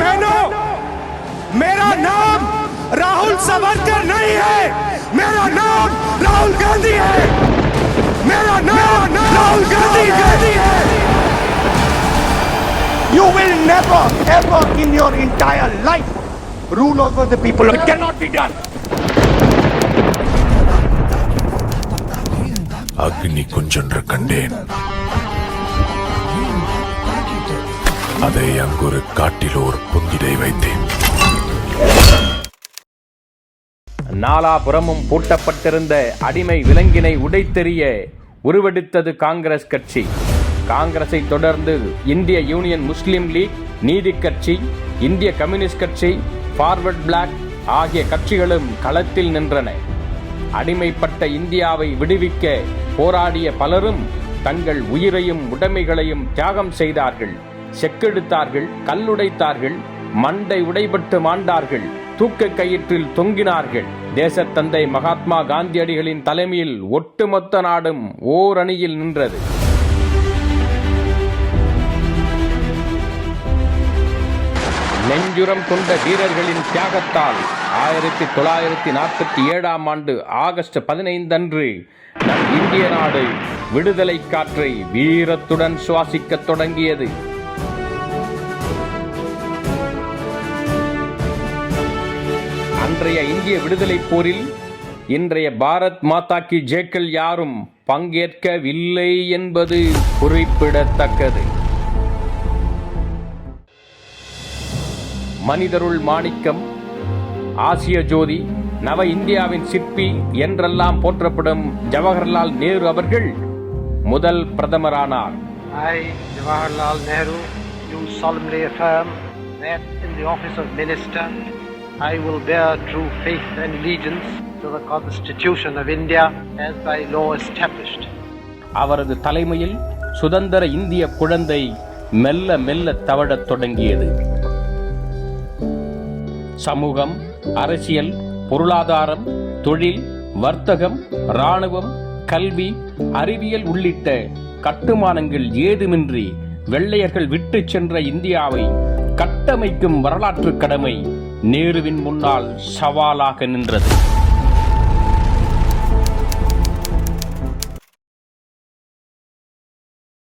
बहनों मेरा नाम राहुल सावरकर नहीं है। मेरा नाम राहुल गांधी है। मेरा नाम राहुल गांधी है। You will never ever in your entire life rule over the people it can not be done அக்னி கொஞ்சன்ற கண்டேன் அதை அங்கொரு காட்டில் ஒரு புந்திடை வைத்தேன். நாலாபுறமும் பூட்டப்பட்டிருந்த அடிமை விலங்கினை உடைத்தெறிய உருவெடுத்தது காங்கிரஸ் கட்சி. காங்கிரஸை தொடர்ந்து இந்திய யூனியன் முஸ்லீம் லீக் நீதி கட்சி இந்திய கம்யூனிஸ்ட் கட்சி ஃபார்வர்ட் பிளாக் ஆகிய கட்சிகளும் களத்தில் நின்றன. அடிமைப்பட்ட இந்தியாவை விடுவிக்க போராடிய பலரும் தங்கள் உயிரையும் உடைமைகளையும் தியாகம் செய்தார்கள். செக்கெடுத்தார்கள் கல்லுடைத்தார்கள் மண்டை உடைபட்டு மாண்டார்கள் தூக்க கயிற்றில் தொங்கினார்கள். தேசத்தந்தை மகாத்மா காந்தியடிகளின் தலைமையில் ஒட்டுமொத்த நாடும் ஓர் அணியில் நின்றது. நெஞ்சுரம் கொண்ட வீரர்களின் தியாகத்தால் ஆயிரத்தி தொள்ளாயிரத்தி நாற்பத்தி ஏழாம் ஆண்டு ஆகஸ்ட் பதினைந்து அன்று நம் இந்திய நாடு விடுதலை காற்றை வீரத்துடன் சுவாசிக்கத் தொடங்கியது. அன்றைய இந்திய விடுதலை போரில் இன்றைய பாரத் மாதா கி ஜேக்கள் யாரும் பங்கேற்கவில்லை என்பது குறிப்பிடத்தக்கது. மனிதருள் மாணிக்கம் ஆசிய ஜோதி நவ இந்தியாவின் சிற்பி என்றெல்லாம் போற்றப்படும் ஜவஹர்லால் நேரு அவர்கள் முதல் பிரதமரானார். I, Jawaharlal Nehru, do solemnly affirm that in the office of Minister, I will bear true faith and allegiance to the Constitution of India as by law established. அவரது தலைமையில் சுதந்திர இந்திய குழந்தை மெல்ல மெல்ல தவழத் தொடங்கியது சமூகம் அரசியல் பொருளாதாரம் தொழில் வர்த்தகம் இராணுவம் கல்வி அறிவியல் உள்ளிட்ட கட்டுமானங்கள் ஏதுமின்றி வெள்ளையர்கள் விட்டு சென்ற இந்தியாவை கட்டமைக்கும் வரலாற்று கடமை நேருவின் முன்னால் சவாலாக நின்றது.